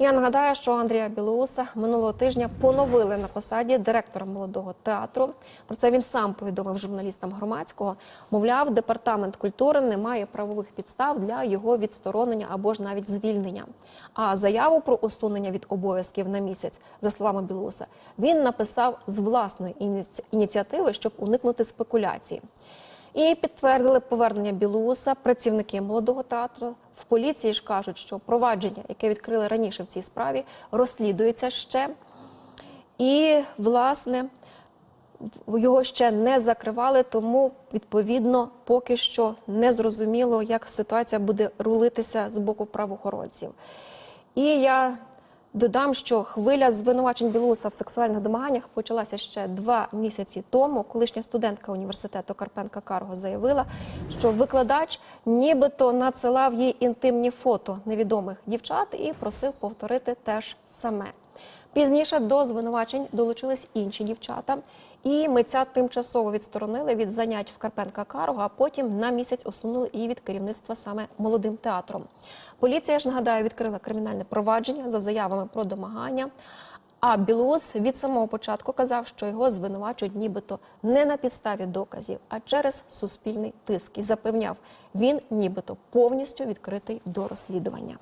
Я нагадаю, що Андрія Білоуса минулого тижня поновили на посаді директора молодого театру. Про це він сам повідомив журналістам громадського. Мовляв, департамент культури не має правових підстав для його відсторонення або ж навіть звільнення. А заяву про усунення від обов'язків на місяць, за словами Білоуса, він написав з власної ініці- ініціативи, щоб уникнути спекуляції. І підтвердили повернення Білоуса працівники молодого театру. В поліції ж кажуть, що провадження, яке відкрили раніше в цій справі, розслідується ще. І, власне, його ще не закривали, тому відповідно поки що не зрозуміло, як ситуація буде рулитися з боку правоохоронців. І я додам, що хвиля звинувачень Білоуса в сексуальних домаганнях почалася ще два місяці тому. Колишня студентка університету Карпенка Карго заявила, що викладач нібито надсилав їй інтимні фото невідомих дівчат і просив повторити теж саме. Пізніше до звинувачень долучились інші дівчата, і митця тимчасово відсторонили від занять в Карпенка Карго, а потім на місяць усунули і від керівництва саме молодим театром. Поліція ж нагадаю відкрила кримінальне провадження за заявами про домагання. А Білоус від самого початку казав, що його звинувачують нібито не на підставі доказів, а через суспільний тиск і запевняв, він нібито повністю відкритий до розслідування.